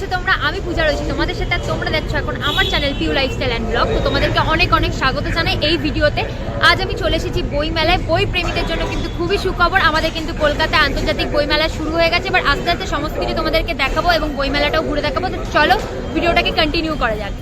আছো তোমরা, আমি পূজা রয়েছি, তোমাদের সাথে তোমরা দেখছ এখন আমার channel Piu lifestyle and blog তো তোমাদেরকে অনেক অনেক স্বাগত জানাই এই ভিডিওতে। আজ আমি চলে এসেছি বই মেলায় বই প্রেমীদের জন্য কিন্তু খুবই সুখবর। আমাদের কিন্তু কলকাতায় আন্তর্জাতিক বই মেলা শুরু হয়ে গেছে। এবার আস্তে আস্তে সমস্ত কিছু তোমাদেরকে দেখাবো এবং বই মেলাটাও ঘুরে দেখাবো। তো চলো, ভিডিওটাকে কন্টিনিউ করা যাক।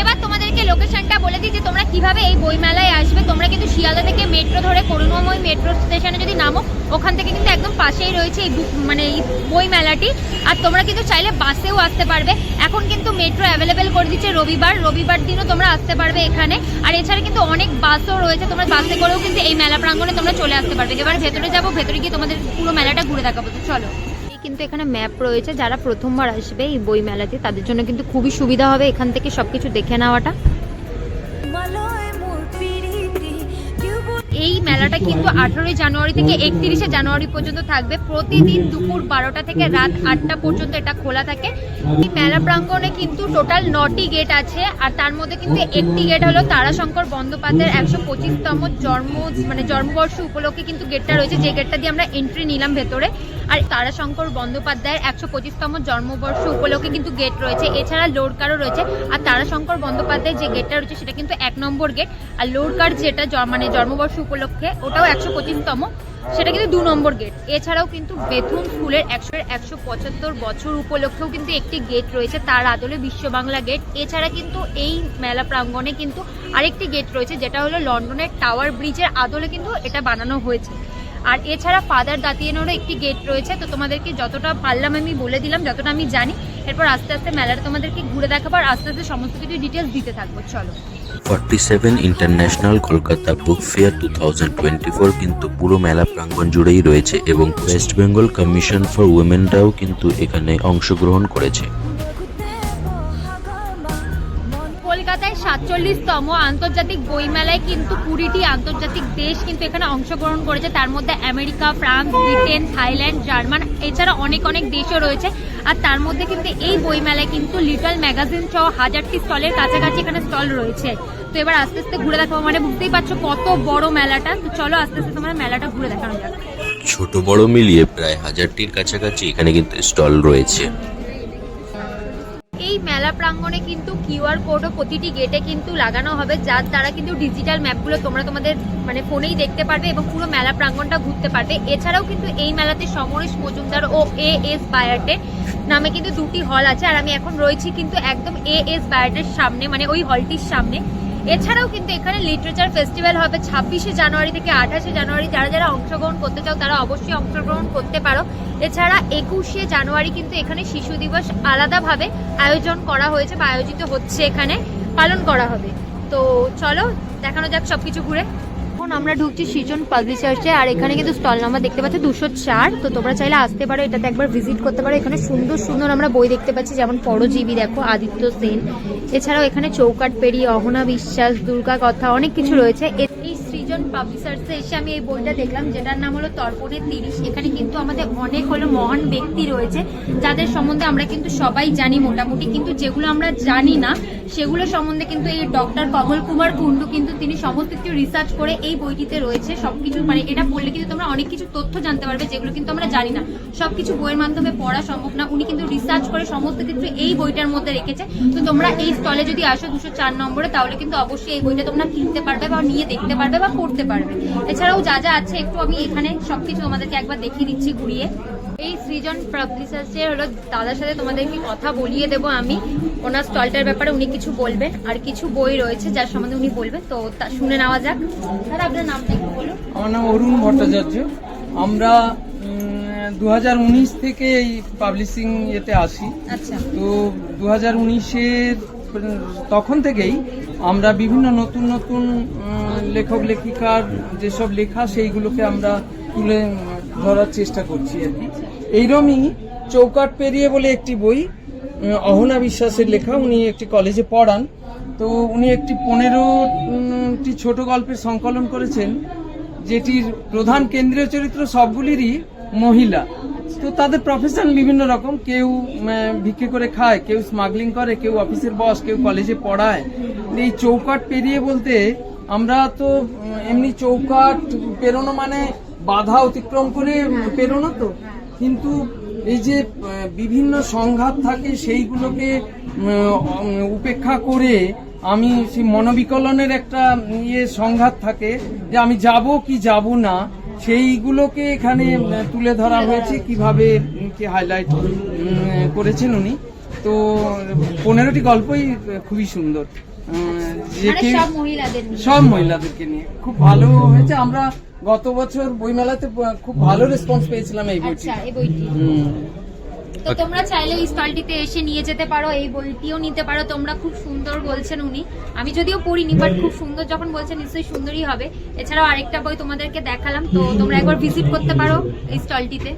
এবার তোমাদেরকে লোকেশনটা বলে দিই যে তোমরা কীভাবে এই বই মেলায় আসবে। তোমরা কিন্তু শিয়ালদা থেকে মেট্রো ধরে করুণাময় মেট্রো স্টেশনে যদি নামো ওখান থেকে কিন্তু একদম পাশেই রয়েছে এই বুক- মানে এই বই মেলাটি। আর তোমরা কিন্তু চাইলে বাসেও আসতে পারবে। এখন কিন্তু মেট্রো অ্যাভেলেবেল করে দিচ্ছে রবিবার। রবিবার দিনও তোমরা আসতে পারবে এখানে। আর এছাড়া কিন্তু অনেক বাসও রয়েছে। তোমরা বাসে করেও কিন্তু এই মেলা প্রাঙ্গণে তোমরা চলে আসতে পারবে। এবার ভেতরে যাব, ভেতরে গিয়ে তোমাদের পুরো মেলাটা ঘুরে দেখাবো। তো চলো। কিন্তু এখানে ম্যাপ রয়েছে। যারা প্রথমবার আসবে এই বই মেলাতে, তাদের জন্য কিন্তু খুবই সুবিধা হবে। এখান থেকে সবকিছু দেখে নেওয়াটা। এই মেলাটা কিন্তু আঠারোই জানুয়ারি থেকে একত্রিশে জানুয়ারি পর্যন্ত থাকবে। প্রতিদিন দুপুর বারোটা থেকে রাত আটটা পর্যন্ত এটা খোলা থাকে। এই মেলা প্রাঙ্গণে কিন্তু টোটাল নটি গেট আছে আর তার মধ্যে কিন্তু একটি গেট হলো তারাশঙ্কর বন্দ্যোপাধ্যায়ের একশো পঁচিশতম জন্ম মানে জন্মবর্ষ উপলক্ষে কিন্তু গেটটা রয়েছে। যে গেটটা দিয়ে আমরা এন্ট্রি নিলাম ভেতরে। আর তারাশঙ্কর বন্দ্যোপাধ্যায়ের একশো পঁচিশতম জন্মবর্ষ উপলক্ষে কিন্তু গেট রয়েছে। এছাড়া লোডকারও রয়েছে। আর তারাশঙ্কর বন্দ্যোপাধ্যায় যে গেটটা রয়েছে, সেটা কিন্তু এক নম্বর গেট আর লোডকার যেটা মানে জন্মবর্ষ উপলক্ষে, ওটাও একশো পঁচিশতম। সেটা কিন্তু দু নম্বর গেট এছাড়াও কিন্তু বেথুন স্কুলের একশো একশো পঁচাত্তর বছর উপলক্ষেও কিন্তু একটি গেট রয়েছে, তার আদলে বিশ্ব বাংলা গেট এছাড়া কিন্তু এই মেলা প্রাঙ্গণে কিন্তু আরেকটি গেট রয়েছে, যেটা হলো লন্ডনের টাওয়ার ব্রিজের আদলে কিন্তু এটা বানানো হয়েছে। আর এছাড়া ফাদার দাঁতিয়ানোরও একটি গেট রয়েছে, তো তোমাদেরকে যতটা পারলাম আমি বলে দিলাম, যতটা আমি জানি, এরপর আস্তে আস্তে মেলাটা তোমাদেরকে ঘুরে দেখাবো আর আস্তে আস্তে সমস্ত কিছু ডিটেলস দিতে থাকব, চলো। 47 international Kolkata book fair two কিন্তু পুরো মেলা প্রাঙ্গণ জুড়েই রয়েছে এবং ওয়েস্ট বেঙ্গল কমিশন ফর উইমেনরাও কিন্তু এখানে অংশগ্রহণ করেছে। সাতচল্লিশতম আন্তর্জাতিক বইমেলায় কিন্তু কুড়িটি আন্তর্জাতিক দেশ কিন্তু এখানে অংশগ্রহণ করেছে। তার মধ্যে America, France, Britain, Thailand, German এছাড়া অনেক অনেক দেশও রয়েছে। আর তার মধ্যে কিন্তু এই বইমেলায় কিন্তু লিটল ম্যাগাজিন সহ হাজারটি স্টলের কাছাকাছি এখানে স্টল রয়েছে। তো এবার আস্তে আস্তে ঘুরে দেখাবো। মানে বুঝতেই পারছ কত বড় মেলাটা। তো চলো আস্তে আস্তে তোমরা মেলাটা ঘুরে দেখানো যাক। ছোট বড় মিলিয়ে প্রায় হাজারটির কাছাকাছি এখানে কিন্তু স্টল রয়েছে। এই মেলা প্রাঙ্গণে কিন্তু কিউআর কোডও প্রতিটি গেটে কিন্তু লাগানো হবে, যার দ্বারা কিন্তু ডিজিটাল ম্যাপগুলো তোমরা তোমাদের মানে ফোনেই দেখতে পারবে এবং পুরো মেলা প্রাঙ্গণটা ঘুরতে পারবে। এছাড়াও কিন্তু এই মেলাতে সমরেশ মজুমদার ও এ এস বায়ার্টে নামে কিন্তু দুটি হল আছে, আর আমি এখন রয়েছি কিন্তু একদম এ এস বায়ার্টের সামনে মানে ওই হলটির সামনে। এছাড়াও কিন্তু এখানে লিটারেচার ফেস্টিভ্যাল হবে ছাব্বিশে জানুয়ারি থেকে আঠাশে জানুয়ারি। যারা যারা অংশগ্রহণ করতে চাও, তারা অবশ্যই অংশগ্রহণ করতে পারো। এছাড়া একুশে জানুয়ারি কিন্তু এখানে শিশু দিবস আলাদাভাবে আয়োজন করা হয়েছে বা আয়োজিত হচ্ছে এখানে, পালন করা হবে। তো চলো, দেখানো যাক সবকিছু ঘুরে। এখন আমরা ঢুকছি সিজন পাবলিশার্সে, আর এখানে কিন্তু স্টল নাম্বার দেখতে পাচ্ছি দুশো চার। তো তোমরা চাইলে আসতে পারো, এটাতে একবার ভিজিট করতে পারো। এখানে সুন্দর সুন্দর আমরা বই দেখতে পাচ্ছি, যেমন পরজীবী, দেখো, আদিত্য সেন। এছাড়াও এখানে চৌকাট পেরি অহনা বিশ্বাস, দুর্গা কথা, অনেক কিছু রয়েছে। এ- এই সৃজন পাবলিশার্সে এসে আমি এই বইটা দেখলাম, যেটার নাম হলো তর্পণের তিরিশ। এখানে কিন্তু আমাদের অনেক হলো মহান ব্যক্তি রয়েছে, যাদের সম্বন্ধে আমরা কিন্তু সবাই জানি মোটামুটি। কিন্তু যেগুলো আমরা জানি না, সেগুলো সম্বন্ধে কিন্তু এই ডক্টর কমল কুমার কুন্ডু কিন্তু তিনি সমস্ত কিছু রিসার্চ করে এই বইটিতে রয়েছে, সবকিছু মানে এটা পড়লে কিন্তু তোমরা অনেক কিছু তথ্য জানতে পারবে, যেগুলো কিন্তু আমরা জানি না। সবকিছু বইয়ের মাধ্যমে পড়া সম্ভব না, উনি কিন্তু রিসার্চ করে সমস্ত কিছু এই বইটার মধ্যে রেখেছে। তো তোমরা এই স্টলে যদি আসো দুশো চার নম্বরে, তাহলে কিন্তু অবশ্যই এই বইটা তোমরা কিনতে পারবে বা নিয়ে দেখতে পারবে বা পড়তে পারবে। এছাড়াও যা যা আছে একটু আমি এখানে সবকিছু তোমাদেরকে একবার দেখিয়ে দিচ্ছি ঘুরিয়ে। এই সৃজন পাবলিশার্সের হলো দাদার সাথে তোমাদেরকে কথা বলিয়ে দেবো আমি। ওনার স্টলটার ব্যাপারে উনি কিছু বলবেন আর কিছু বই রয়েছে যার সম্বন্ধে উনি বলবেন। তো তা শুনে নেওয়া যাক। দাদা আপনার নামটা একটু বলুন। আমার নাম অরুণ ভট্টাচার্য। আমরা দু থেকে এই পাবলিশিং এতে আসি। আচ্ছা। তো দু হাজার তখন থেকেই আমরা বিভিন্ন নতুন নতুন লেখক, লেখিকার যেসব লেখা, সেইগুলোকে আমরা তুলে ধরার চেষ্টা করছি আর কি। এইরমই চৌকাট পেরিয়ে বলে একটি বই অহনা বিশ্বাসের লেখা, উনি একটি কলেজে পড়ান। তো উনি একটি পনেরোটি ছোট গল্পের সংকলন করেছেন, যেটির প্রধান কেন্দ্রীয় চরিত্র সবগুলিরই মহিলা। তো তাদের প্রফেশন বিভিন্ন রকম। কেউ ভিক্ষে করে খায়, কেউ স্মাগলিং করে, কেউ অফিসের বস কেউ কলেজে পড়ায়। এই চৌকাট পেরিয়ে বলতে আমরা তো এমনি চৌকাট পেরোনো মানে বাধা অতিক্রম করে পেরোনো তো। কিন্তু এই যে বিভিন্ন সংঘাত থাকে সেইগুলোকে উপেক্ষা করে আমি সেই মনোবিকলনের একটা ইয়ে সংঘাত থাকে যে আমি যাব কি যাব না। সেইগুলোকে এখানে তুলে ধরা হয়েছে। কীভাবে কি হাইলাইট করেছেন উনি। তো পনেরোটি গল্পই খুবই সুন্দর। মানে সব মহিলাদেরকে নিয়ে। খুব ভালো হয়েছে। আমরা গত বছর বইমেলাতে খুব ভালো রেসপন্স পেয়েছিলাম এই বইটি আচ্ছা এই বইটি হুম। তো তোমরা চাইলে এই স্টলটিতে এসে নিয়ে যেতে পারো এই বইটিও নিতে পারো। তোমরা খুব সুন্দর বলছেন উনি। আমি যদিও পড়িনি বাট খুব সুন্দর যখন বলছেন নিশ্চয়ই সুন্দরই হবে। এছাড়াও আরেকটা বই তোমাদেরকে দেখালাম তো তোমরা একবার ভিজিট করতে পারো এই স্টলটিতে।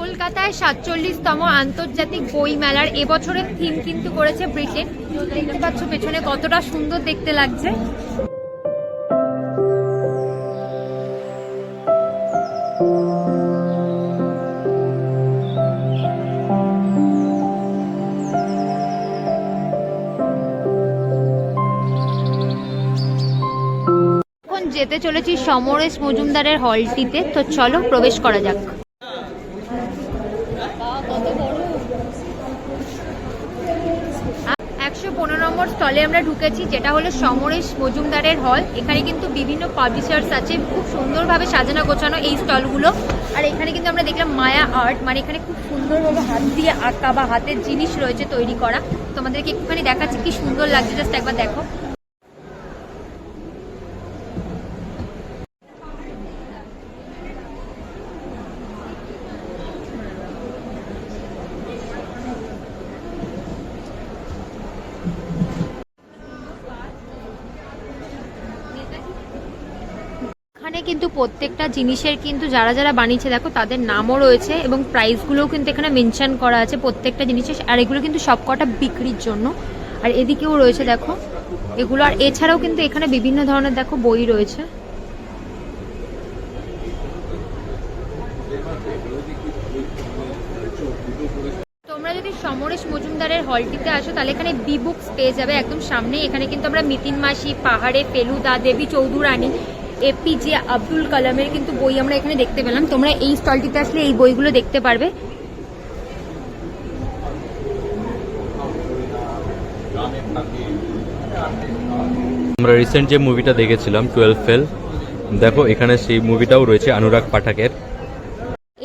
কলকাতায় সাতচল্লিশতম আন্তর্জাতিক বই মেলার এবছরের থিম কিন্তু করেছে ব্রিটেন। দেখতে পাচ্ছ পেছনে কতটা সুন্দর দেখতে লাগছে। যেতে চলেছি সমরেশ মজুমদারের হলটিতে। তো চলো প্রবেশ করা যাক। একশো পনেরো নম্বর স্টলে আমরা ঢুকেছি, যেটা হলো সমরেশ মজুমদারের হল। এখানে কিন্তু বিভিন্ন পাবলিশার্স আছে, খুব সুন্দরভাবে সাজানো গোছানো এই স্টলগুলো। আর এখানে কিন্তু আমরা দেখলাম মায়া আর্ট মানে এখানে খুব সুন্দরভাবে হাত দিয়ে আঁকা বা হাতের জিনিস রয়েছে তৈরি করা। তোমাদেরকে একটুখানি দেখাচ্ছি, কি সুন্দর লাগছে জাস্ট একবার দেখো এখানে কিন্তু প্রত্যেকটা জিনিসের কিন্তু যারা যারা বানিয়েছে, দেখো তাদের নামও রয়েছে এবং প্রাইসগুলোও কিন্তু এখানে মেনশন করা আছে প্রত্যেকটা জিনিসের। আর এগুলো কিন্তু সবকটা বিক্রির জন্য। আর এদিকেও রয়েছে, দেখো, এগুলো আর এছাড়াও কিন্তু এখানে বিভিন্ন ধরনের, দেখো, বই রয়েছে। তোমরা যদি সমরেশ মজুমদারের হলটিতে আসো, তাহলে এখানে বি বুকস পেয়ে যাবে একদম সামনে এখানে কিন্তু আমরা মিতিন মাসি, পাহাড়ে, ফেলুদা, দেবী চৌধুরানী এপিজে আব্দুল কালামের কিন্তু বই আমরা এখানে দেখতে পেলাম। তোমরা এই স্টলটিতে আসলে এই বইগুলো দেখতে পারবে। আমরা রিসেন্ট যে মুভিটা দেখেছিলাম টুয়েলভ ফেল দেখো এখানে সেই মুভিটাও রয়েছে অনুরাগ পাঠাকের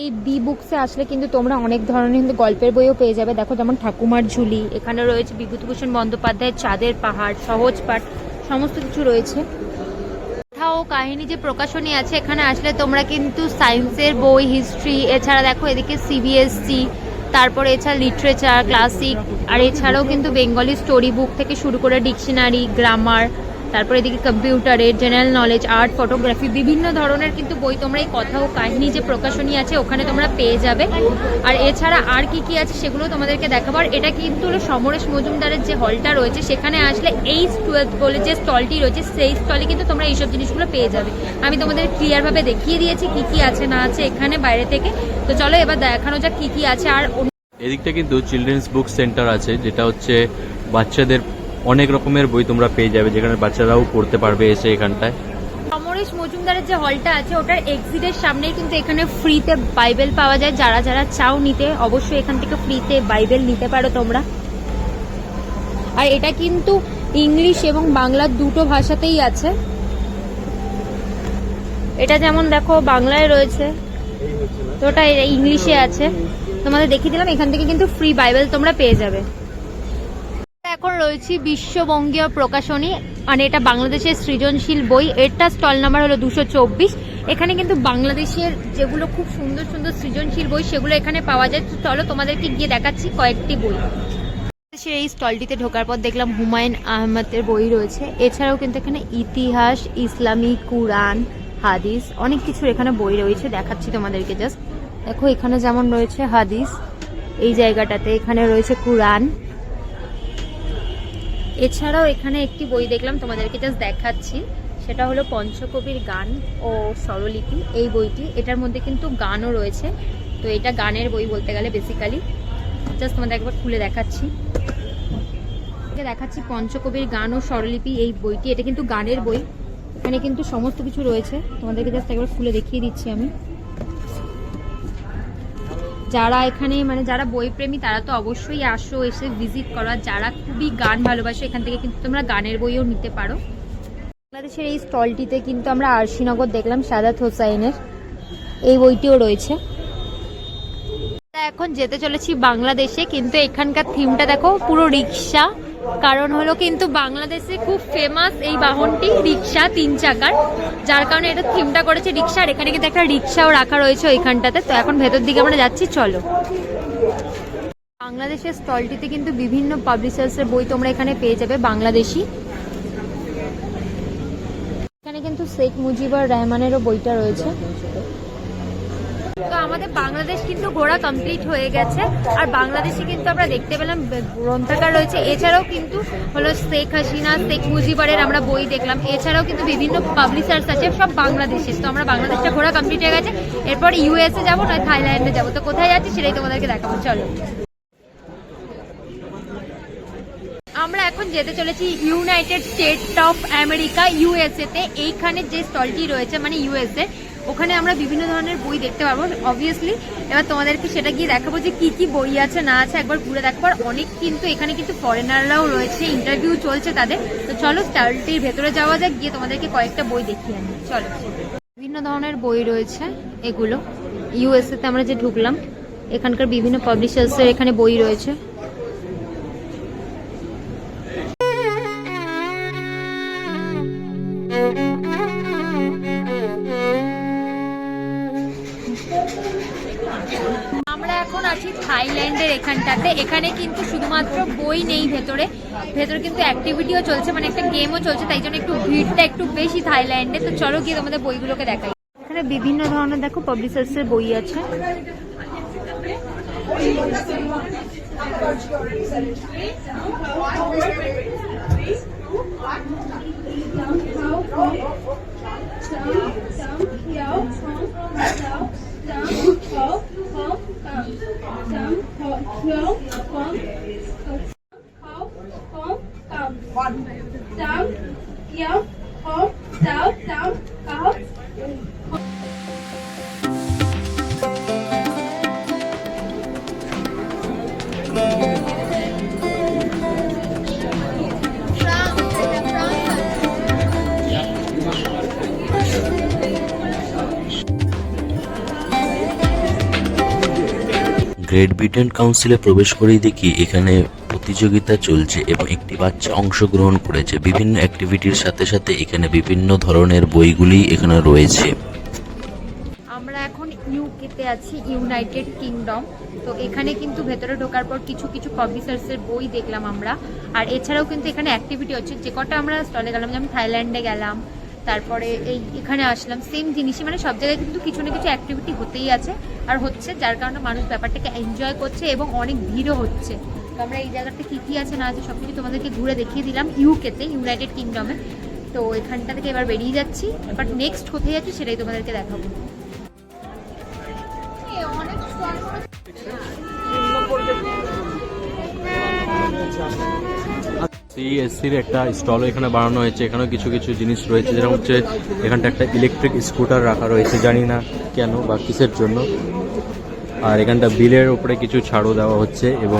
এই বি বুকসে আসলে কিন্তু তোমরা অনেক ধরনের কিন্তু গল্পের বইও পেয়ে যাবে। দেখো যেমন ঠাকুমার ঝুলি এখানে রয়েছে বিভূতিভূষণ বন্দ্যোপাধ্যায়ের চাঁদের পাহাড় সহজ পাঠ সমস্ত কিছু রয়েছে। কাহিনী যে প্রকাশনী আছে, এখানে আসলে তোমরা কিন্তু সায়েন্সের বই, হিস্ট্রি, এছাড়া দেখো এদিকে সিবিএসসি তারপরে এছাড়া লিটারেচার ক্লাসিক আর এছাড়াও কিন্তু বেঙ্গলি স্টোরি বুক থেকে শুরু করে ডিকশনারি গ্রামার তারপরে এদিকে কম্পিউটারের জেনারেল নলেজ আর্ট ফটোগ্রাফি বিভিন্ন ধরনের কিন্তু বই তোমরা এই কথা ও কাহিনী যে প্রকাশনী আছে, ওখানে তোমরা পেয়ে যাবে। আর এছাড়া আর কি কি আছে সেগুলো তোমাদেরকে দেখাবার এটা কিন্তু হলো সমরেশ মজুমদারের যে হলটা রয়েছে, সেখানে আসলে এই টুয়েলভ বলে যে স্টলটি রয়েছে, সেই স্টলে কিন্তু তোমরা এইসব জিনিসগুলো পেয়ে যাবে। আমি তোমাদের ক্লিয়ারভাবে দেখিয়ে দিয়েছি কি কি আছে না আছে এখানে বাইরে থেকে। তো চলো এবার দেখানো যাক কি কি আছে। আর এদিকটা কিন্তু চিলড্রেন্স বুক সেন্টার আছে, যেটা হচ্ছে বাচ্চাদের অনেক রকমের বই তোমরা পেয়ে যাবে, যেখানে বাচ্চারাও পড়তে পারবে এসে এখানটায়। সমরেশ মজুমদারের যে হলটা আছে, ওটার এক্সিটের সামনেই কিন্তু এখানে ফ্রিতে বাইবেল পাওয়া যায়। যারা যারা চাও নিতে, অবশ্যই এখান থেকে ফ্রিতে বাইবেল নিতে পারো তোমরা। আর এটা কিন্তু ইংলিশ এবং বাংলা দুটো ভাষাতেই আছে। এটা যেমন দেখো, বাংলায় রয়েছে। তো ওটা ইংলিশে আছে। তোমাদের দেখিয়ে দিলাম, এখান থেকে কিন্তু ফ্রি বাইবেল তোমরা পেয়ে যাবে। এখন রয়েছি বিশ্ববঙ্গীয় প্রকাশনী মানে এটা বাংলাদেশের সৃজনশীল বই। এরটা স্টল নাম্বার হলো দুশো চব্বিশ। এখানে কিন্তু বাংলাদেশের যেগুলো খুব সুন্দর সুন্দর সৃজনশীল বই, সেগুলো এখানে পাওয়া যায়। চলো তোমাদেরকে গিয়ে দেখাচ্ছি কয়েকটি বই। এই স্টলটিতে ঢোকার পর দেখলাম হুমায়ুন আহমেদের বই রয়েছে। এছাড়াও কিন্তু এখানে ইতিহাস, ইসলামী কুরআন, হাদিস, অনেক কিছুর এখানে বই রয়েছে। দেখাচ্ছি তোমাদেরকে জাস্ট দেখো, এখানে যেমন রয়েছে হাদিস, এই জায়গাটাতে এখানে রয়েছে কুরআন। এছাড়াও এখানে একটি বই দেখলাম, তোমাদেরকে জাস্ট দেখাচ্ছি। সেটা হলো পঞ্চকবির গান ও স্বরলিপি। এই বইটি, এটার মধ্যে কিন্তু গানও রয়েছে। তো এটা গানের বই বলতে গেলে বেসিক্যালি জাস্ট তোমাদের একবার খুলে দেখাচ্ছি। দেখাচ্ছি পঞ্চকবির গান ও স্বরলিপি, এই বইটি। এটা কিন্তু গানের বই। এখানে কিন্তু সমস্ত কিছু রয়েছে। তোমাদেরকে জাস্ট একবার খুলে দেখিয়ে দিচ্ছি আমি। যারা এখানে মানে যারা বইপ্রেমী, তারা তো অবশ্যই আসো, এসে ভিজিট করো। আর যারা খুবই গান ভালোবাসো, এখান থেকে কিন্তু তোমরা গানের বইও নিতে পারো। বাংলাদেশের এই স্টলটিতে কিন্তু আমরা আরশিনগর দেখলাম, সাদাত হোসাইনের। এই বইটিও রয়েছে। এখন যেতে চলেছি বাংলাদেশে, কিন্তু এখানকার থিমটা দেখো, পুরো রিক্সা কারণ হলো কিন্তু বাংলাদেশে খুব ফেমাস এই বাহনটি রিক্সা তিন চাকার। যার কারণে এটা থিমটা করেছে রিক্সা, আর এখানে কিন্তু একটা রিক্সাও রাখা রয়েছে ওইখানটাতে। তো এখন ভেতর দিকে আমরা যাচ্ছি, চলো। বাংলাদেশের স্টলটিতে কিন্তু বিভিন্ন পাবলিশার্সের বই তোমরা এখানে পেয়ে যাবে, বাংলাদেশি। এখানে কিন্তু শেখ মুজিবুর রহমানেরও বইটা রয়েছে। তো আমাদের বাংলাদেশ কিন্তু ঘোরা কমপ্লিট হয়ে গেছে। আর বাংলাদেশে কিন্তু আমরা দেখতে পেলাম গ্রন্থাগার রয়েছে। এছাড়াও কিন্তু হলো শেখ হাসিনা, শেখ মুজিবরের আমরা বই দেখলাম। এছাড়াও কিন্তু বিভিন্ন পাবলিশার্স আছে, সব বাংলাদেশের। তো আমরা বাংলাদেশটা ঘোরা কমপ্লিট হয়ে গেছে। এরপর ইউএসএ যাব, নয় থাইল্যান্ডে যাব। তো কোথায় যাচ্ছি সেটাই তোমাদেরকে দেখাবো। চলো। আমরা এখন যেতে চলেছি United State of America USA তে। এইখানে যে স্টলটি রয়েছে মানে ইউএসএ ওখানে আমরা বিভিন্ন ধরনের বই দেখতে পারব অবভিয়াসলি এবার তোমাদেরকে সেটা গিয়ে দেখাবো যে কি কি বই আছে, না আছে, একবার ঘুরে দেখাবো আর অনেক কিন্তু এখানে কিন্তু ফরেনাররাও রয়েছে ইন্টারভিউ চলছে তাদের। তো চলো স্টলটির ভেতরে যাওয়া যাক, গিয়ে তোমাদেরকে কয়েকটা বই দেখিয়ে আনি। চলো। বিভিন্ন ধরনের বই রয়েছে এগুলো। ইউএসএ তে আমরা যে ঢুকলাম, এখানকার বিভিন্ন পাবলিশার্সের এখানে বই রয়েছে। আমরা এখন আছি থাইল্যান্ডের এখানটাতে। এখানে কিন্তু শুধুমাত্র বই নেই ভেতরে। ভেতরে কিন্তু অ্যাক্টিভিটিও চলছে মানে একটা গেমও চলছে, তাই জন্য একটু ভিড়টা একটু বেশি থাইল্যান্ডে। তো চলো গিয়ে তোমাদের বইগুলোকে দেখাই। এখানে বিভিন্ন ধরনের, দেখো পাবলিশার্সের বই আছে। গ্রেট ব্রিটেন কাউন্সিলে প্রবেশ করেই দেখি এখানে প্রতিযোগিতা চলছে এবং একটি বাচ্চা অংশগ্রহণ করেছে। বিভিন্ন অ্যাক্টিভিটির সাথে সাথে এখানে বিভিন্ন ধরনের বইগুলি এখানে রয়েছে। আমরা এখন ইউকেতে আছি ইউনাইটেড কিংডম তো এখানে কিন্তু ভেতরে ঢোকার পর কিছু কিছু পাবলিশার্সের বই দেখলাম আমরা। আর এছাড়াও কিন্তু এখানে অ্যাক্টিভিটি হচ্ছে, যে কটা আমরা স্টলে গেলাম, যেমন থাইল্যান্ডে গেলাম, তারপরে এই এখানে আসলাম সেম জিনিসই মানে সব জায়গায় কিন্তু কিছু না কিছু অ্যাক্টিভিটি হতেই আছে। আর হচ্ছে, যার কারণে মানুষ ব্যাপারটাকে এনজয় করছে এবং অনেক ভিড়ও হচ্ছে। তো আমরা এই জায়গাতে কী কী আছে না আছে সব কিছু তোমাদেরকে ঘুরে দেখিয়ে দিলাম ইউকেতে ইউনাইটেড কিংডমে তো এখানটা থেকে এবার বেরিয়ে যাচ্ছি। বাট নেক্সট কোথায় যাচ্ছি সেটাই তোমাদেরকে দেখাবো। সিএসসির একটা স্টল এখানে বানানো হয়েছে। এখানেও কিছু কিছু জিনিস রয়েছে যেরকম হচ্ছে এখানটা একটা ইলেকট্রিক স্কুটার রাখা রয়েছে জানি না কেন বা কিসের জন্য। আর এখানটা বিলের উপরে কিছু ছাড়ও দেওয়া হচ্ছে এবং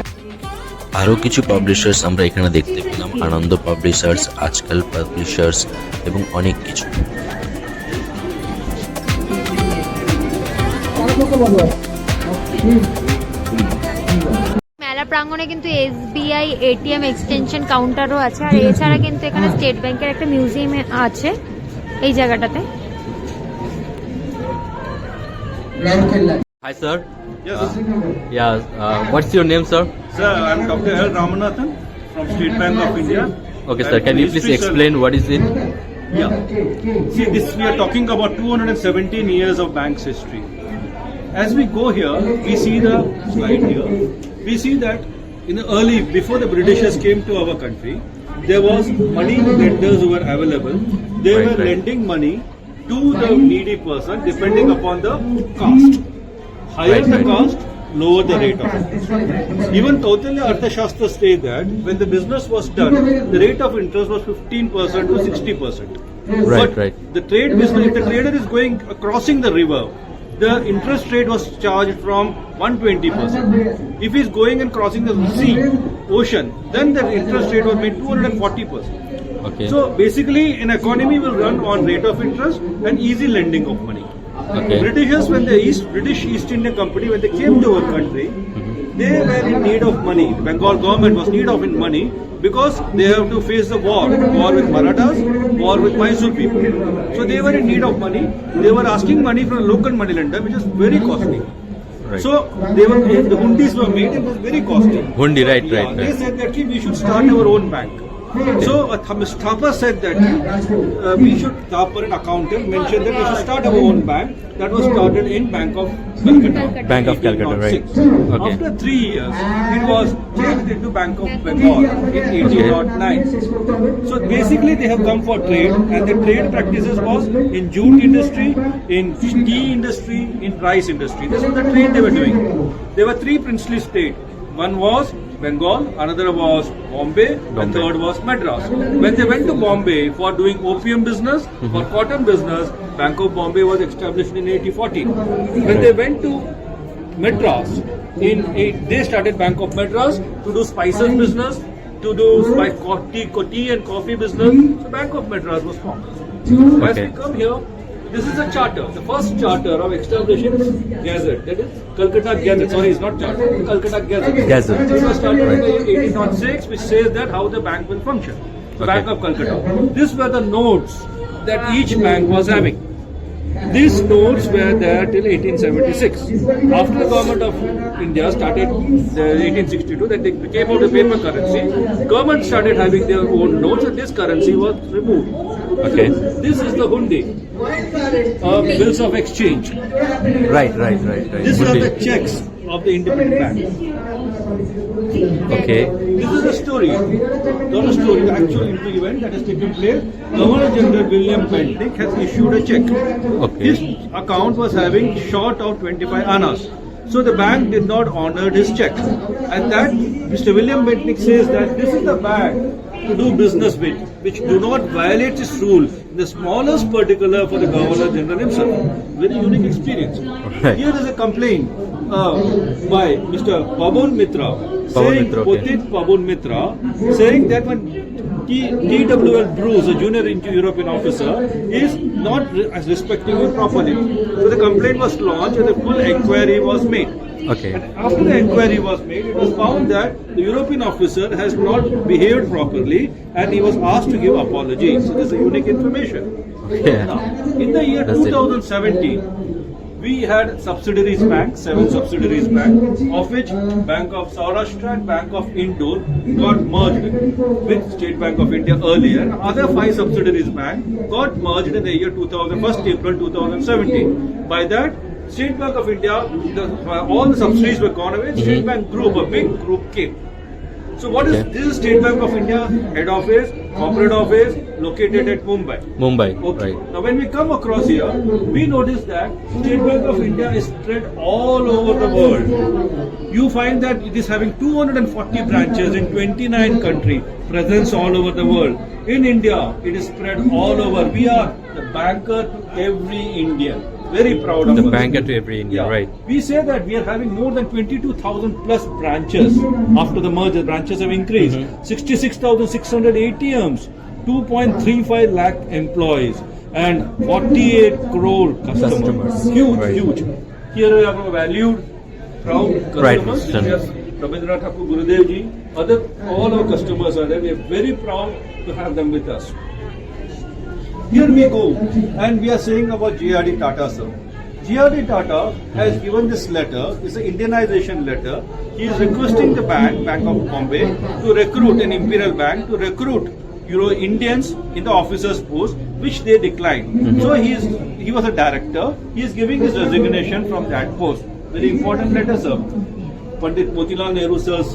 আরও কিছু পাবলিশার্স আমরা এখানে দেখতে পেলাম। আনন্দ পাবলিশার্স আজকাল পাবলিশার্স এবং অনেক কিছু। মেলা প্রাঙ্গণে কিন্তু এসবিআই এটিএম এক্সটেনশন কাউন্টারও আছে আর এছাড়া কিন্তু এখানে স্টেট ব্যাংকের একটা মিউজিয়াম আছে এই জায়গাটাতে hi sir Yes. Yeah what's your name sir Sir, I'm Dr. L. Ramanathan from State Bank of India. Okay sir can you please History, sir. Explain what is it Yeah. See, this we are talking about 217 years of bank's history. As we go here, we see the slide here. We see that in the early, before the Britishers came to our country, there was money lenders who were available. They Right, were right. lending money to the needy person depending upon the cost. Higher Right, the right. cost, lower the rate of interest. Even Kautilya Arthashastra say that when the business was done, the rate of interest was 15% to 60%. Right, but right. The trade business, if the trader is going uh, crossing the river, the interest rate was charged from 120%. If he's going and crossing the sea, ocean, then the interest rate was made 240%. Okay. So basically, an economy will run on rate of interest and easy lending of money. Okay. Britishers, when the East British East India Company, when they came to our country, mm-hmm. they were in need of money. The Bengal government was in need of in money because they have to face the war, war with Marathas, war with Mysore people. So they were in need of money. They were asking money from a local money lender, which is very costly. Right. So they were the hundis were made. It was very costly. Hundi, right, Yeah, right, They right. said that we should start our own bank. So uh, Thomas Thapa said that uh, we should, Thapar, an accountant, mentioned that we should start our own bank. That was started in Bank of Calcutta. Bank of Calcutta, right. Okay. After three years, it was changed into Bank of Bengal in 1809. So basically, they have come for trade, and the trade practices was in jute industry, in tea industry, in rice industry. This was the trade they were doing. There were three princely states. One was Bengal, another was Bombay, and third was Madras. When they went to Bombay for doing opium business, mm-hmm. for cotton business, Bank of Bombay was established in 1814. When they went to Madras, in eight, they started Bank of Madras to do spices business, to do spice, co- tea, tea and coffee business. Mm-hmm. So Bank of Madras was formed. As Okay. we come here, this is a charter, the first charter of establishing Gazette. That is Calcutta Gazette. Sorry, it's not charter, Calcutta Gazette. Gazette. It was started in 1806, which says that how the bank will function. The Okay. Bank of Calcutta. These were the notes that each bank was having. These notes were there till 1876. After the government of India started the 1862, that they came out a paper currency, government started having their own notes and this currency was removed. Okay. This is the hundi, uh, bills of exchange. Right, right, right, right. These are the checks of the independent bank. Okay. This is a story, not a story, the actual event that has taken place. Governor General William Bentinck has issued a check. Okay. His account was having short of 25 annas. So the bank did not honor his check. And that Mr. William Bentinck says that this is the bank to do business with, which do not violate this rule. in The smallest particular for the Governor General himself. Very unique experience. Right. Here is a complaint uh, by Mr. Pabon Mitra saying, Mitra, okay. Potit Mitra, saying that when T- TWL Bruce, a junior into European officer, is not re- as respecting him properly. So the complaint was launched and the full inquiry was made. Okay. And after the inquiry was made, it was found that the European officer has not behaved properly and he was asked to give apology. So this is unique information. Yeah. Now, in the year That's it. 2017, we had subsidiaries bank, seven subsidiaries bank, of which Bank of Saurashtra and Bank of Indore got merged with State Bank of India earlier. Other five subsidiaries bank got merged in the year 2000, 1st April 2017. By that, State Bank of India, the, all the subsidiaries were gone away. State mm-hmm. Bank group, a big group came. So what is Okay. this State Bank of India head office, corporate office located at Mumbai. Mumbai. Okay. Right. Now, when we come across here, we notice that State Bank of India is spread all over the world. You find that it is having 240 branches in 29 countries, presence all over the world. In India, it is spread all over. We are the banker to every Indian. Very proud of The banker to every Indian, Yeah. right. We say that we are having more than 22,000 plus branches after the merger. Branches have increased. Mm-hmm. 66,600 ATMs, 2.35 lakh employees, and 48 crore customers. Customers, Huge, right. huge. Here we have a valued, proud Right, customers. Yes, Rabindranath Thakur Gurudev ji, other all our customers are there. We are very proud to have them with us. Here we go, and we are saying about JRD Tata, sir. JRD Tata has given this letter, it's an Indianization letter. He is requesting the bank, Bank of Bombay, to recruit an imperial bank to recruit Euro Indians in the officers' post, which they declined. Mm-hmm. So he is he was a director. He is giving his resignation from that post. Very important letter, sir. Pandit Motilal Nehru sir's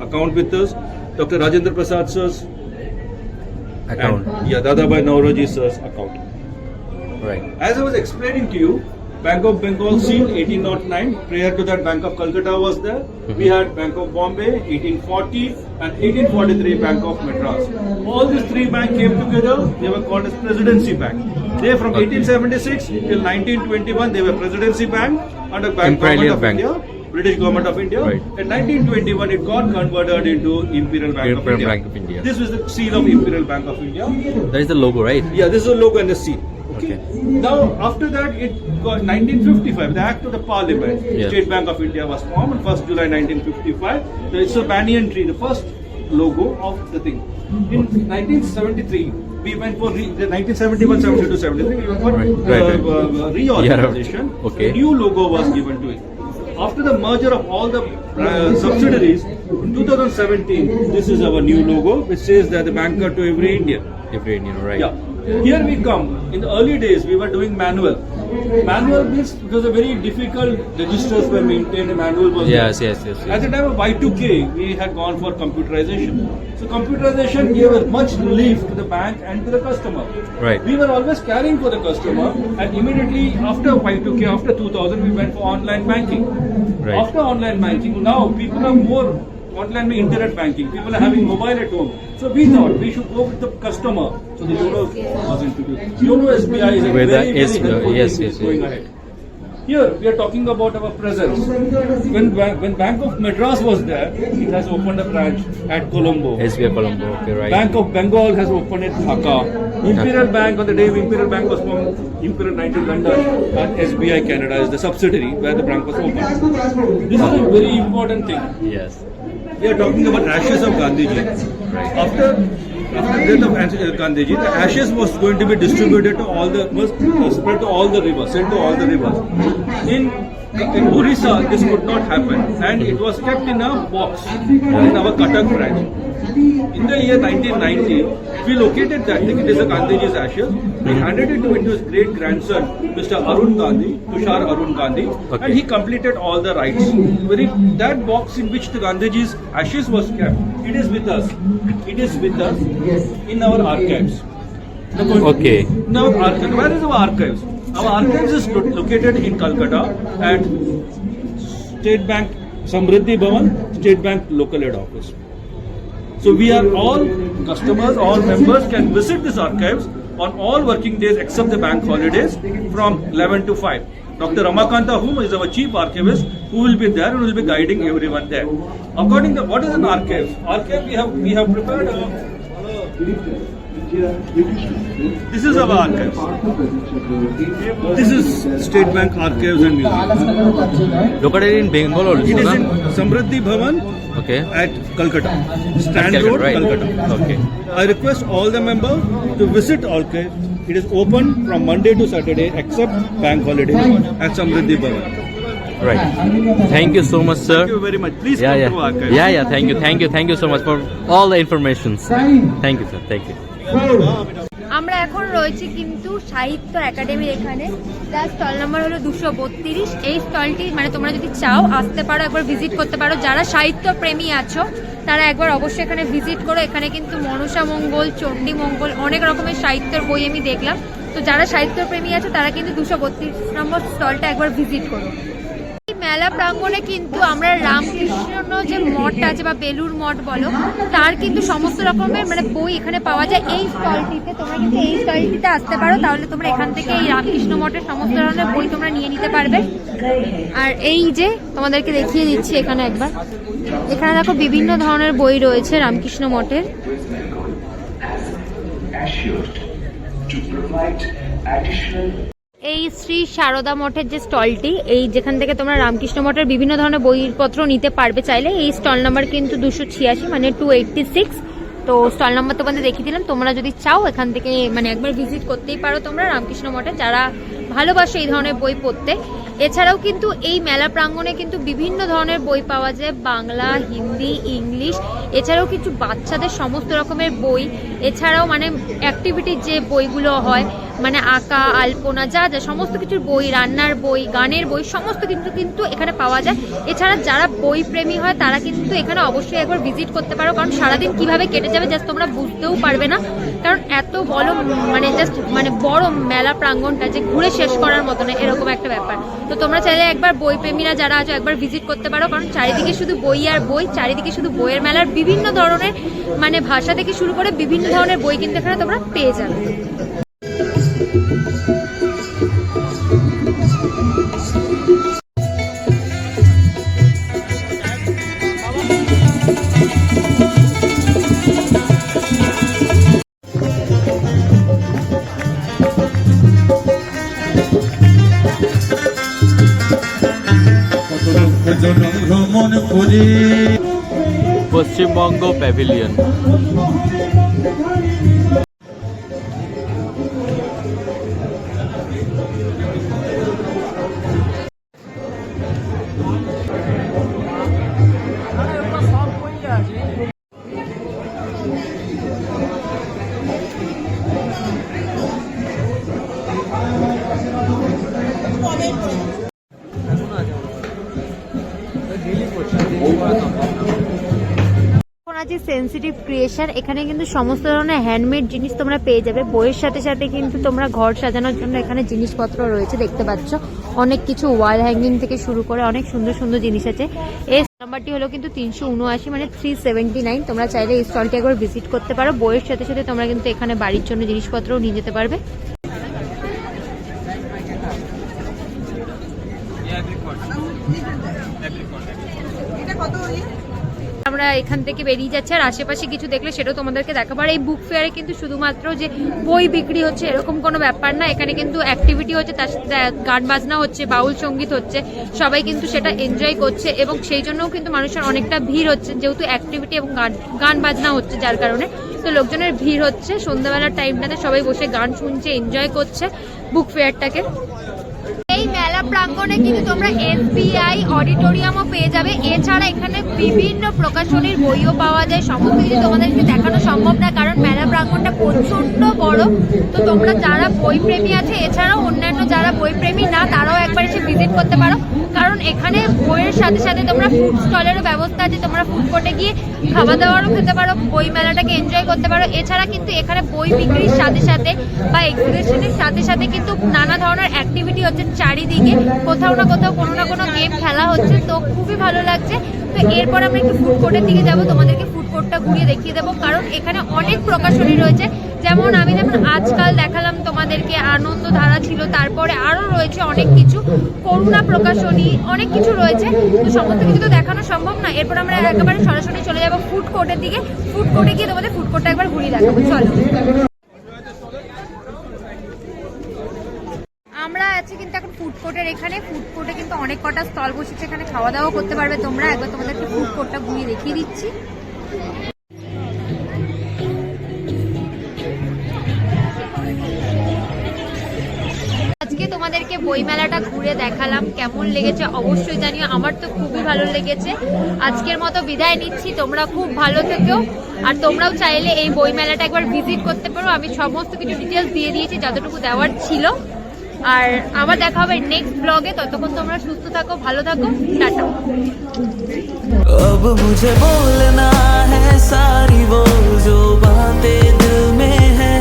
account with us, Dr. Rajendra Prasad sir's Account. and, yeah, Dadabhai Naoroji sir's account. Right. As I was explaining to you, Bank of Bengal seal 1809. Prior to that, Bank of Calcutta was there. Mm-hmm. We had Bank of Bombay 1840 and 1843 Bank of Madras. All these three banks came together. They were called as Presidency Bank. They from 1876 till 1921 they were Presidency Bank under Bank Imperial of Bank. India. British government of India. Right. In 1921, it got converted into Imperial Bank, of, India. Bank of India. This was the seal of Imperial Bank of India. That is the logo, right? Yeah, this is the logo and the seal. Okay. Okay. Now, after that, it got 1955, the Act of the Parliament. Yeah. State Bank of India was formed on 1st July 1955. It's a banyan tree, the first logo of the thing. In 1973, we went for re- the 1971, 72, 73. We went for Right, uh, right, right. uh, reorganization. Yeah, okay. A new logo was given to it. After the merger of all the uh, subsidiaries, in 2017, this is our new logo, which says that the banker to every Indian. Every Indian, right? Yeah. Here we come. In the early days, we were doing manual. Manual means was a very difficult. Registers were maintained. Manual was. Yes, there. yes, yes. At yes. the time of Y2K, we had gone for computerization. So computerization gave a much relief to the bank and to the customer. Right. We were always caring for the customer, and immediately after Y2K, after 2000, we went for online banking. Right. After online banking, now people are more online internet banking. People are having mobile at home. So we thought we should go with the customer. So the Yono was introduced. Yono SBI is a very, very S- helpful uh, yes, thing yes, going ahead. Here we are talking about our presence. When when Bank of Madras was there, it has opened a branch at Colombo. SBI Colombo, okay, right. Bank of Bengal has opened at Dhaka. Imperial Bank on the day Imperial Bank was formed, Imperial Bank in London, and SBI Canada is the subsidiary where the bank was opened. This is a very important thing. Yes. We are talking about ashes of Gandhiji. After after death of uh, Gandhiji, the ashes was going to be distributed to all the was spread to all the rivers, sent to all the rivers. In in Orissa, this could not happen, and it was kept in a box in our Cuttack branch. In the year 1990, we located that thing. It is a Gandhiji's ashes. We mm-hmm. handed it to his great grandson, Mr. Arun Gandhi, Tushar Arun Gandhi, Okay. and he completed all the rites. Very, that box in which the Gandhiji's ashes was kept, it is with us. It is with us in our archives. Okay. In our archives. Where is our archives? Our archives is located in Calcutta at State Bank Samriddhi Bhavan, State Bank local head office. So we are all customers, all members can visit this archives on all working days except the bank holidays from 11 to 5. Dr. Ramakanta Hum is our chief archivist who will be there and will be guiding everyone there. According to what is an archive? Archive we have we have prepared a this is our archives. This is State Bank Archives and Museum. Located in Bengal also, It is in Samriddhi Bhavan Okay. at Calcutta. Strand Calcutta, Road, right. Calcutta. Okay. I request all the members to visit archive. It is open from Monday to Saturday except bank holidays at Samriddhi Bhavan. Right. Thank you so much, sir. Thank you very much. Please yeah, come yeah. to archive. Yeah, yeah. Thank you, thank you, thank you so much for all the information. Thank you, sir. Thank you. আমরা এখন রয়েছি কিন্তু সাহিত্য একাডেমির এখানে। যার stall number হলো দুশো বত্রিশ। এই স্টলটি মানে তোমরা যদি চাও, আসতে পারো, একবার ভিজিট করতে পারো। যারা সাহিত্য প্রেমী আছো, তারা একবার অবশ্যই এখানে ভিজিট করো। এখানে কিন্তু মনসা মঙ্গল, চণ্ডী মঙ্গল, অনেক রকমের সাহিত্যের বই আমি দেখলাম। তো যারা সাহিত্য প্রেমী আছো, তারা কিন্তু দুশো বত্রিশ নম্বর স্টলটা একবার ভিজিট করো। মেলা প্রাঙ্গণে কিন্তু আমরা রামকৃষ্ণ যে মঠটা আছে বা বেলুর মঠ বলো, তার কিন্তু সমস্ত রকমের মানে বই এখানে পাওয়া যায়। এই স্টলটিতে তোমরা কিন্তু এই স্টলটিতে আসতে পারো, তাহলে তোমরা এখান থেকে এই রামকৃষ্ণ মঠের সমস্ত ধরনের বই তোমরা নিয়ে নিতে পারবে। আর এই যে তোমাদেরকে দেখিয়ে দিচ্ছি এখানে একবার। এখানে দেখো বিভিন্ন ধরনের বই রয়েছে রামকৃষ্ণ মঠের। এই শ্রী সারদা মঠের যে স্টলটি, এই যেখান থেকে তোমরা রামকৃষ্ণ মঠের বিভিন্ন ধরনের বইপত্র নিতে পারবে চাইলে, এই স্টল নাম্বার কিন্তু দুশো ছিয়াশি মানে টু এইটটি সিক্স তো স্টল নাম্বার তোমাদের দেখিয়ে দিলাম। তোমরা যদি চাও, এখান থেকে মানে একবার ভিজিট করতেই পারো তোমরা রামকৃষ্ণ মঠে। যারা ভালোবাসো এই ধরনের বই পড়তে এছাড়াও কিন্তু এই মেলা প্রাঙ্গণে কিন্তু বিভিন্ন ধরনের বই পাওয়া যায়, বাংলা, হিন্দি, ইংলিশ, এছাড়াও কিছু বাচ্চাদের সমস্ত রকমের বই। এছাড়াও মানে অ্যাক্টিভিটির যে বইগুলো হয় মানে আঁকা, আলপনা, যা যা সমস্ত কিছুর বই, রান্নার বই, গানের বই, সমস্ত কিন্তু কিন্তু এখানে পাওয়া যায়। এছাড়া যারা বই প্রেমী হয়, তারা কিন্তু এখানে অবশ্যই একবার ভিজিট করতে পারো, কারণ সারাদিন কীভাবে কেটে যাবে জাস্ট তোমরা বুঝতেও পারবে না। কারণ এত বড় মানে জাস্ট মানে বড় মেলা প্রাঙ্গণটা যে ঘুরে শেষ করার মতো না, এরকম একটা ব্যাপার। তো তোমরা চাইলে একবার বই প্রেমীরা যারা আছো একবার ভিজিট করতে পারো, কারণ চারিদিকে শুধু বই আর বই, চারিদিকে শুধু বইয়ের মেলার বিভিন্ন ধরনের মানে ভাষা থেকে শুরু করে বিভিন্ন ধরনের বই কিন্তু এখানে তোমরা পেয়ে যাবে। ভ্রমণ পশ্চিমবঙ্গ প্যাভিলিয়ন ক্রিয়েশন এখানে কিন্তু সমস্ত ধরনের হ্যান্ডমেড জিনিস তোমরা পেয়ে যাবে। বইয়ের সাথে সাথে কিন্তু তোমরা ঘর সাজানোর জন্য এখানে জিনিসপত্র রয়েছে, দেখতে পাচ্ছ। অনেক কিছু ওয়াল হ্যাঙ্গিং থেকে শুরু করে অনেক সুন্দর সুন্দর জিনিস আছে। এই নাম্বারটি হলো কিন্তু তিনশো উনআশি মানে থ্রি সেভেন্টি নাইন তোমরা চাইলে এই স্টলটি একবার ভিজিট করতে পারো। বইয়ের সাথে সাথে তোমরা কিন্তু এখানে বাড়ির জন্য জিনিসপত্রও নিয়ে যেতে পারবে। আমরা এখান থেকে বেরিয়ে যাচ্ছি। আর আশেপাশে কিছু দেখলে সেটাও তোমাদেরকে দেখাবো। আর এই বুক ফেয়ারে কিন্তু শুধুমাত্র যে বই বিক্রি হচ্ছে, এরকম কোনো ব্যাপার না। এখানে কিন্তু অ্যাক্টিভিটি হচ্ছে, তার সাথে গান বাজনা হচ্ছে, বাউল সংগীত হচ্ছে। সবাই কিন্তু সেটা এনজয় করছে এবং সেই জন্যও কিন্তু মানুষের অনেকটা ভিড় হচ্ছে, যেহেতু অ্যাক্টিভিটি এবং গান গান বাজনা হচ্ছে যার কারণে। তো লোকজনের ভিড় হচ্ছে। সন্ধ্যাবেলার টাইমটাতে সবাই বসে গান শুনছে এনজয় করছে বুক ফেয়ারটাকে মেলা প্রাঙ্গণে কিন্তু তোমরা এসবিআই অডিটোরিয়ামও পেয়ে যাবে। এছাড়া এখানে বিভিন্ন প্রকাশনীর বইও পাওয়া যায়। সমস্ত কিছু তোমাদেরকে দেখানো সম্ভব না কারণ মেলা প্রাঙ্গণটা প্রচণ্ড বড়। তো তোমরা যারা বই প্রেমী আছে, এছাড়াও অন্যান্য যারা বই প্রেমী না, তারাও একবার এসে ভিজিট করতে পারো। কারণ এখানে বইয়ের সাথে সাথে তোমরা ফুড স্টলেরও ব্যবস্থা আছে। তোমরা ফুড কোর্টে গিয়ে খাওয়া দাওয়ারও খেতে পারো, বই মেলাটাকে এনজয় করতে পারো। এছাড়া কিন্তু এখানে বই বিক্রির সাথে সাথে বা এক্সিবিশনের সাথে সাথে কিন্তু নানা ধরনের অ্যাক্টিভিটি হচ্ছে চারিদিকে। কোথাও না কোথাও কোনো না কোনো গেম খেলা হচ্ছে। তো খুবই ভালো লাগছে। তো এরপর আমরা একটু ফুড কোর্টের দিকে যাব। তোমাদেরকে ফুড কোর্টটা ঘুরিয়ে দেখিয়ে দেবো। কারণ এখানে অনেক প্রকাশনী রয়েছে। যেমন আমি যেমন আজকাল দেখালাম তোমাদেরকে আনন্দ ধারা ছিল, তারপরে আরও রয়েছে অনেক কিছু। করুণা প্রকাশনী, অনেক কিছু রয়েছে। তো সমস্ত কিছু তো দেখানো সম্ভব না। এরপর আমরা একেবারে সরাসরি চলে যাব ফুড কোর্টের দিকে। ফুড কোর্টে গিয়ে তোমাদের ফুড কোর্টটা একবার ঘুরিয়ে দেখাবো। চলো। আমরা আছি কিন্তু এখন ফুড কোর্টের এখানে। ফুড কোর্টে কিন্তু অনেক কটা স্টল বসেছে। এখানে খাওয়া দাওয়া করতে পারবে তোমরা। একবার তোমাদেরকে ফুড কোর্টটা ঘুরিয়ে দেখিয়ে দিচ্ছি। আজকে তোমাদেরকে বইমেলাটা ঘুরে দেখালাম। কেমন লেগেছে অবশ্যই জানিও, আমার তো খুবই ভালো লেগেছে। আজকের মতো বিদায় নিচ্ছি, তোমরা খুব ভালো থেকো। আর তোমরাও চাইলে এই বইমেলাটা একবার ভিজিট করতে পারো। আমি সমস্ত কিছু ডিটেলস দিয়ে দিয়েছি, যতটুকু দেওয়ার ছিল। আর আবার দেখা হবে নেক্সট ব্লগে ততক্ষণ তোমরা সুস্থ থাকো ভালো থাকো টাটা अब मुझे बोलना है सारी वो जो बातें दिल में है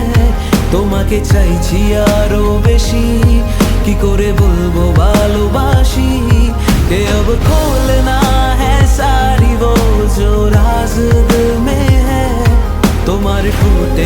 তোমাকে চাইছি बेशी कि कोरे बोलबो বলব बाशी के अब खोलना है सारी वो जो राज दिल में है तुम्हारे टूटे